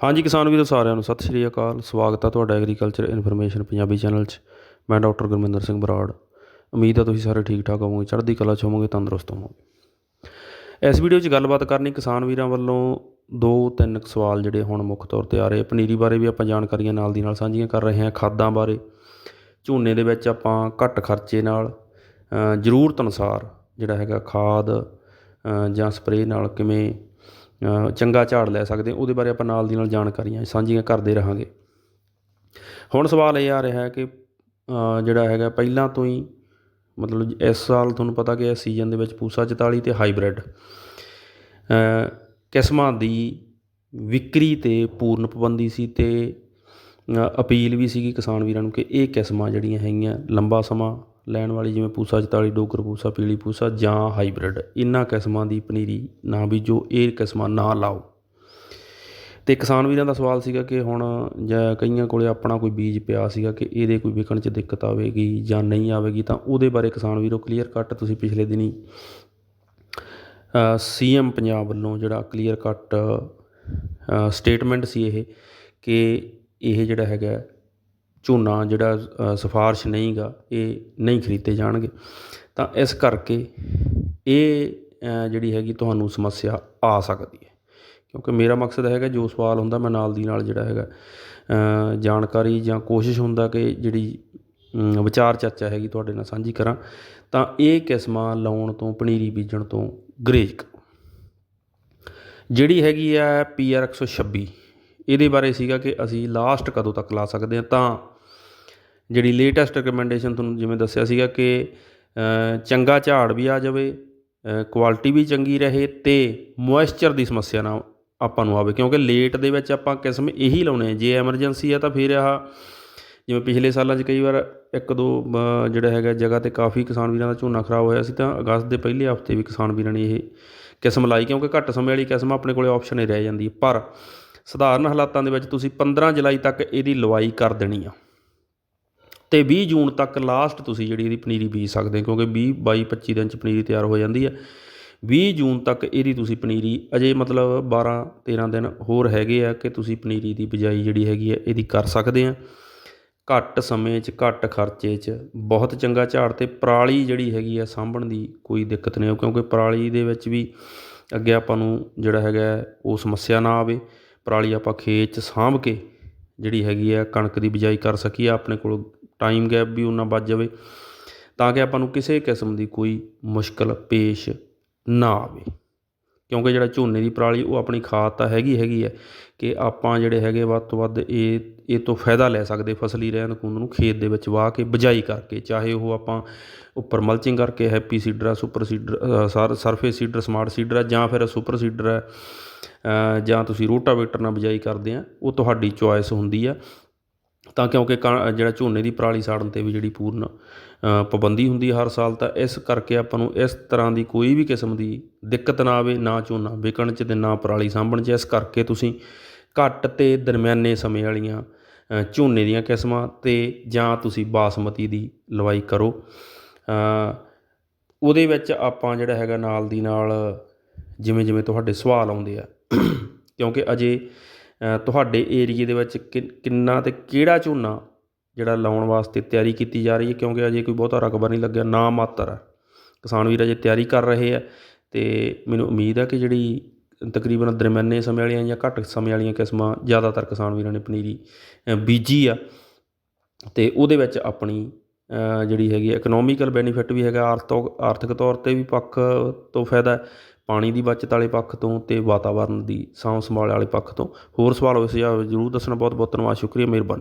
ਹਾਂਜੀ ਕਿਸਾਨ ਵੀਰੋ ਸਾਰਿਆਂ ਨੂੰ ਸਤਿ ਸ਼੍ਰੀ ਅਕਾਲ। ਸਵਾਗਤ ਹੈ ਤੁਹਾਡਾ ਐਗਰੀਕਲਚਰ ਇਨਫੋਰਮੇਸ਼ਨ ਪੰਜਾਬੀ ਚੈਨਲ 'ਚ। ਮੈਂ ਡਾਕਟਰ ਗੁਰਮਿੰਦਰ ਸਿੰਘ ਬਰਾੜ। ਉਮੀਦ ਹੈ ਤੁਸੀਂ ਸਾਰੇ ਠੀਕ ਠਾਕ ਹੋਵੋਗੇ, ਚੜ੍ਹਦੀ ਕਲਾ 'ਚ ਹੋਵੋਗੇ, ਤੰਦਰੁਸਤ ਹੋਵੋਗੇ। ਇਸ ਵੀਡੀਓ 'ਚ ਗੱਲਬਾਤ ਕਰਨੀ ਕਿਸਾਨ ਵੀਰਾਂ ਵੱਲੋਂ ਦੋ ਤਿੰਨ ਕੁ ਸਵਾਲ ਜਿਹੜੇ ਹੁਣ ਮੁੱਖ ਤੌਰ ਤੇ ਆ ਰਹੇ ਪਨੀਰੀ ਬਾਰੇ ਵੀ ਆਪਾਂ ਜਾਣਕਾਰੀਆਂ ਨਾਲ ਦੀ ਨਾਲ ਸਾਂਝੀਆਂ ਕਰ ਰਹੇ ਹਾਂ ਖਾਦਾਂ ਬਾਰੇ। ਝੋਨੇ ਦੇ ਵਿੱਚ ਆਪਾਂ ਘੱਟ ਖਰਚੇ ਨਾਲ ਜ਼ਰੂਰਤ ਅਨੁਸਾਰ ਜਿਹੜਾ ਹੈਗਾ ਖਾਦ ਜਾਂ ਸਪਰੇਅ ਨਾਲ ਕਿਵੇਂ ਚੰਗਾ ਝਾੜ ਲੈ ਸਕਦੇ, ਉਹਦੇ ਬਾਰੇ ਆਪਾਂ ਨਾਲ ਦੀ ਨਾਲ ਜਾਣਕਾਰੀਆਂ ਸਾਂਝੀਆਂ ਕਰਦੇ ਰਹਾਂਗੇ। ਹੁਣ ਸਵਾਲ ਇਹ ਆ ਰਿਹਾ ਹੈ ਕਿ ਜਿਹੜਾ ਹੈਗਾ ਪਹਿਲਾਂ ਤੋਂ ਹੀ ਮਤਲਬ ਇਸ ਸਾਲ ਤੁਹਾਨੂੰ ਪਤਾ ਕਿ ਇਸ ਸੀਜ਼ਨ ਦੇ ਵਿੱਚ ਪੂਸਾ 44 ਤੇ ਹਾਈਬ੍ਰਿਡ ਕਿਸਮਾਂ ਦੀ ਵਿਕਰੀ ਤੇ ਪੂਰਨ ਪਾਬੰਦੀ ਸੀ ਤੇ ਅਪੀਲ ਵੀ ਸੀਗੀ ਕਿਸਾਨ ਵੀਰਾਂ ਨੂੰ ਕਿ ਇਹ ਕਿਸਮਾਂ ਜਿਹੜੀਆਂ ਹੈਗੀਆਂ ਲੰਬਾ ਸਮਾਂ ਲੈਣ ਵਾਲੀ ਜਿਵੇਂ ਪੂਸਾ 44 ਡੋਗਰ ਪੂਸਾ, ਪੀਲੀ ਪੂਸਾ ਜਾਂ ਹਾਈਬ੍ਰਿਡ ਇਹਨਾਂ ਕਿਸਮਾਂ ਦੀ ਪਨੀਰੀ ਨਾ ਬੀਜੋ, ਇਹ ਕਿਸਮਾਂ ਨਾ ਲਾਓ। ਤੇ ਕਿਸਾਨ ਵੀਰਾਂ ਦਾ ਸਵਾਲ ਸੀਗਾ ਕਿ ਹੁਣ ਜਾਂ ਕਈਆਂ ਕੋਲੇ ਆਪਣਾ ਕੋਈ ਬੀਜ ਪਿਆ ਸੀਗਾ ਕਿ ਇਹਦੇ ਕੋਈ ਵਿਕਣ 'ਚ ਦਿੱਕਤ ਆਵੇਗੀ ਜਾਂ ਨਹੀਂ ਆਵੇਗੀ, ਤਾਂ ਉਹਦੇ ਬਾਰੇ ਕਿਸਾਨ ਵੀਰੋ ਕਲੀਅਰ ਕੱਟ ਤੁਸੀਂ ਪਿਛਲੇ ਦਿਨੀ ਸੀਐਮ ਪੰਜਾਬ ਵੱਲੋਂ ਜਿਹੜਾ ਕਲੀਅਰ ਕੱਟ ਸਟੇਟਮੈਂਟ ਸੀ ਇਹ ਕਿ ਇਹ ਜਿਹੜਾ ਹੈਗਾ ਝੋਨਾ ਜਿਹੜਾ ਅ, ਨਹੀਂ ਗਾ ਇਹ ਨਹੀਂ ਖਰੀਦੇ ਜਾਣਗੇ। ਤਾਂ ਇਸ ਕਰਕੇ ਇਹ ਜਿਹੜੀ ਹੈਗੀ ਤੁਹਾਨੂੰ ਸਮੱਸਿਆ ਆ ਸਕਦੀ ਹੈ। ਕਿਉਂਕਿ ਮੇਰਾ ਮਕਸਦ ਹੈਗਾ ਜੋ ਸਵਾਲ ਹੁੰਦਾ ਮੈਂ ਨਾਲ ਦੀ ਨਾਲ ਜਿਹੜਾ ਹੈਗਾ ਜਾਣਕਾਰੀ ਜਾਂ ਕੋਸ਼ਿਸ਼ ਹੁੰਦਾ ਕਿ ਜਿਹੜੀ ਵਿਚਾਰ ਚਰਚਾ ਹੈਗੀ ਤੁਹਾਡੇ ਨਾਲ ਸਾਂਝੀ ਕਰਾਂ ਤਾਂ ਇਹ ਕਿਸਮਾਂ ਲਾਉਣ ਤੋਂ ਪਨੀਰੀ ਬੀਜਣ ਤੋਂ ਗਰੇਜ ਕਰੋ। ਜਿਹੜੀ ਹੈਗੀ ਆ ਪੀਆਰ 126 ਇਹਦੇ ਬਾਰੇ ਸੀਗਾ ਕਿ ਅਸੀਂ ਲਾਸਟ ਕਦੋਂ ਤੱਕ ਲਾ ਸਕਦੇ ਹਾਂ। ਤਾਂ ਜਿਹੜੀ ਲੇਟੈਸਟ ਰਿਕਮੈਂਡੇਸ਼ਨ ਤੁਹਾਨੂੰ ਜਿਵੇਂ ਦੱਸਿਆ ਸੀਗਾ ਕਿ ਚੰਗਾ ਝਾੜ ਵੀ ਆ ਜਾਵੇ ਕੁਆਲਿਟੀ ਵੀ ਚੰਗੀ ਰਹੇ ਤੇ ਮੋਇਸਚਰ ਦੀ ਸਮੱਸਿਆ ਨਾ ਆਪਾਂ ਨੂੰ ਆਵੇ। ਕਿਉਂਕਿ ਲੇਟ ਦੇ ਵਿੱਚ ਆਪਾਂ ਕਿਸਮ ਇਹੀ ਲਾਉਣੇ ਆ। ਜੇ ਐਮਰਜੈਂਸੀ ਆ ਤਾਂ ਫਿਰ ਆਹ ਜਿਵੇਂ ਪਿਛਲੇ ਸਾਲਾਂ 'ਚ ਕਈ ਵਾਰ ਇੱਕ ਦੋ ਜਿਹੜਾ ਹੈਗਾ ਜਗ੍ਹਾ ਤੇ ਕਾਫੀ ਕਿਸਾਨ ਵੀਰਾਂ ਦਾ ਝੋਨਾ ਖਰਾਬ ਹੋਇਆ ਸੀ ਤਾਂ ਅਗਸਤ ਦੇ ਪਹਿਲੇ ਹਫ਼ਤੇ ਵੀ ਕਿਸਾਨ ਵੀਰਾਂ ਨੇ ਇਹ ਕਿਸਮ ਲਾਈ। ਕਿਉਂਕਿ ਘੱਟ ਸਮੇਂ ਵਾਲੀ ਕਿਸਮ ਆਪਣੇ ਕੋਲੇ ਆਪਸ਼ਨ ਹੀ ਰਹਿ ਜਾਂਦੀ ਹੈ। ਪਰ ਸਧਾਰਨ ਹਾਲਾਤਾਂ ਦੇ ਵਿੱਚ ਤੁਸੀਂ 15 ਜੁਲਾਈ ਤੱਕ ਇਹਦੀ ਲਵਾਈ ਕਰ ਦੇਣੀ ਆ। ਤੇ 20 ਜੂਨ ਤੱਕ ਲਾਸਟ ਤੁਸੀਂ ਜਿਹੜੀ ਇਹਦੀ ਪਨੀਰੀ ਬੀਜ ਸਕਦੇ ਕਿਉਂਕਿ 20 22 25 ਦਿਨ ਚ ਪਨੀਰੀ ਤਿਆਰ ਹੋ ਜਾਂਦੀ ਹੈ 20 ਜੂਨ ਤੱਕ ਇਹਦੀ ਤੁਸੀਂ ਪਨੀਰੀ ਅਜੇ ਮਤਲਬ 12 13 ਦਿਨ ਹੋਰ ਹੈਗੇ ਆ ਕਿ ਤੁਸੀਂ ਪਨੀਰੀ ਦੀ ਬਿਜਾਈ ਜਿਹੜੀ ਹੈਗੀ ਹੈ ਇਹਦੀ ਕਰ ਸਕਦੇ ਆ। ਘੱਟ ਸਮੇਂ 'ਚ, ਘੱਟ ਖਰਚੇ 'ਚ, ਬਹੁਤ ਚੰਗਾ ਝਾੜ ਤੇ ਪਰਾਲੀ ਜਿਹੜੀ ਹੈਗੀ ਆ ਸਾਂਭਣ ਦੀ ਕੋਈ ਦਿੱਕਤ ਨਹੀਂ ਆਉ ਕਿਉਂਕਿ ਪਰਾਲੀ ਦੇ ਵਿੱਚ ਵੀ ਅੱਗੇ ਆਪਾਂ ਨੂੰ ਜਿਹੜਾ ਹੈਗਾ ਉਹ ਸਮੱਸਿਆ ਨਾ ਆਵੇ। ਪਰਾਲੀ ਆਪਾਂ ਖੇਤ 'ਚ ਸਾਂਭ ਕੇ ਜਿਹੜੀ ਹੈਗੀ ਆ ਕਣਕ ਦੀ ਬਿਜਾਈ ਕਰ ਸਕੀਏ, ਆਪਣੇ ਕੋਲ ਟਾਈਮ ਗੈਪ ਵੀ ਉਹਨਾਂ ਬਚ ਜਾਵੇ, ਤਾਂ ਕਿ ਆਪਾਂ ਨੂੰ ਕਿਸੇ ਕਿਸਮ ਦੀ ਕੋਈ ਮੁਸ਼ਕਲ ਪੇਸ਼ ਨਾ ਆਵੇ। ਕਿਉਂਕਿ ਜਿਹੜਾ ਝੋਨੇ ਦੀ ਪਰਾਲੀ, ਉਹ ਆਪਣੀ ਖਾਦ ਤਾਂ ਹੈਗੀ ਹੈਗੀ ਹੈ ਕਿ ਆਪਾਂ ਜਿਹੜੇ ਹੈਗੇ ਵੱਧ ਤੋਂ ਵੱਧ ਇਹ ਇਹ ਤੋਂ ਫਾਇਦਾ ਲੈ ਸਕਦੇ ਫਸਲੀ ਰਹਿੰਦ ਖੂੰਹਦ ਨੂੰ ਖੇਤ ਦੇ ਵਿੱਚ ਵਾਹ ਕੇ ਬਿਜਾਈ ਕਰਕੇ, ਚਾਹੇ ਉਹ ਆਪਾਂ ਉੱਪਰ ਮਲਚਿੰਗ ਕਰਕੇ ਹੈਪੀ ਸੀਡਰ ਆ ਸੁਪਰ ਸੀਡਰ ਸਰ ਸਰਫੇਸ ਸੀਡਰ ਸਮਾਰਟ ਸੀਡਰ ਆ ਜਾਂ ਫਿਰ ਸੁਪਰ ਸੀਡਰ ਹੈ ਜਾਂ ਤੁਸੀਂ ਰੋਟਾਵੇਟਰ ਨਾਲ ਬਿਜਾਈ ਕਰਦੇ ਆ, ਉਹ ਤੁਹਾਡੀ ਚੁਆਇਸ ਹੁੰਦੀ ਆ। ਤਾਂ ਕਿਉਂਕਿ ਕ- ਜਿਹੜਾ ਝੋਨੇ ਦੀ ਪਰਾਲੀ ਸਾੜਨ ਤੇ ਵੀ ਜਿਹੜੀ ਪੂਰਨ ਪਾਬੰਦੀ ਹੁੰਦੀ ਹਰ ਸਾਲ, ਤਾਂ ਇਸ ਕਰਕੇ ਆਪਾਂ ਨੂੰ ਇਸ ਤਰ੍ਹਾਂ ਦੀ ਕੋਈ ਵੀ ਕਿਸਮ ਦੀ ਦਿੱਕਤ ਨਾ ਆਵੇ, ਨਾ ਝੋਨਾ ਵਿਕਣ 'ਚ ਤੇ ਨਾ ਪਰਾਲੀ ਸਾਂਭਣ 'ਚ। ਇਸ ਕਰਕੇ ਤੁਸੀਂ ਘੱਟ ਤੇ ਦਰਮਿਆਨੇ ਸਮੇਂ ਵਾਲੀਆਂ ਝੋਨੇ ਦੀਆਂ ਕਿਸਮਾਂ ਤੇ ਜਾਂ ਤੁਸੀਂ ਬਾਸਮਤੀ ਦੀ ਲਵਾਈ ਕਰੋ। ਉਹਦੇ ਵਿੱਚ ਆਪਾਂ ਜਿਹੜਾ ਹੈਗਾ ਨਾਲ ਦੀ ਨਾਲ ਜਿਵੇਂ ਜਿਵੇਂ ਤੁਹਾਡੇ ਸਵਾਲ ਆਉਂਦੇ ਆ, ਕਿਉਂਕਿ ਅਜੇ ਤੁਹਾਡੇ ਏਰੀਏ ਦੇ ਵਿੱਚ ਕਿ- ਕਿੰਨਾ ਤੇ ਕਿਹੜਾ ਝੋਨਾ ਜਿਹੜਾ ਲਾਉਣ ਵਾਸਤੇ ਤਿਆਰੀ ਕੀਤੀ ਜਾ ਰਹੀ ਹੈ? ਕਿਉਂਕਿ ਅਜੇ ਕੋਈ ਬਹੁਤਾ ਰਕਬਾ ਨਹੀਂ ਲੱਗਿਆ, ਨਾ ਮਾਤਰ ਹੈ ਕਿਸਾਨ ਵੀਰ ਅਜੇ ਤਿਆਰੀ ਕਰ ਰਹੇ ਆ ਤੇ ਮੈਨੂੰ ਉਮੀਦ ਹੈ ਕਿ ਜਿਹੜੀ ਤਕਰੀਬਨ ਦਰਮਿਆਨੇ ਸਮੇਂ ਵਾਲੀਆਂ ਜਾਂ ਘੱਟ ਸਮੇਂ ਵਾਲੀਆਂ ਕਿਸਮਾਂ ਜ਼ਿਆਦਾਤਰ ਕਿਸਾਨ ਵੀਰਾਂ ਨੇ ਪਨੀਰੀ ਬੀਜੀ ਆ ਤੇ ਉਹਦੇ ਵਿੱਚ ਆਪਣੀ ਜਿਹੜੀ ਹੈਗੀ ਇਕਨੋਮਿਕਲ ਬੈਨੀਫਿਟ ਵੀ ਹੈਗਾ, ਆਰਥੋ, ਆਰਥਿਕ ਤੌਰ ਤੇ ਵੀ ਪੱਖ ਤੋਂ ਫਾਇਦਾ ਪਾਣੀ ਦੀ ਬੱਚਤ ਵਾਲੇ ਪੱਖ ਤੋਂ ਅਤੇ ਵਾਤਾਵਰਨ ਦੀ ਸਾਂਭ ਸੰਭਾਲ ਵਾਲੇ ਪੱਖ ਤੋਂ। ਹੋਰ ਸਵਾਲ ਹੋਵੇ ਸੁਝਾਅ ਜ਼ਰੂਰ ਦੱਸਣਾ। ਬਹੁਤ ਬਹੁਤ ਧੰਨਵਾਦ। ਸ਼ੁਕਰੀਆ। ਮਿਹਰਬਾਨੀ।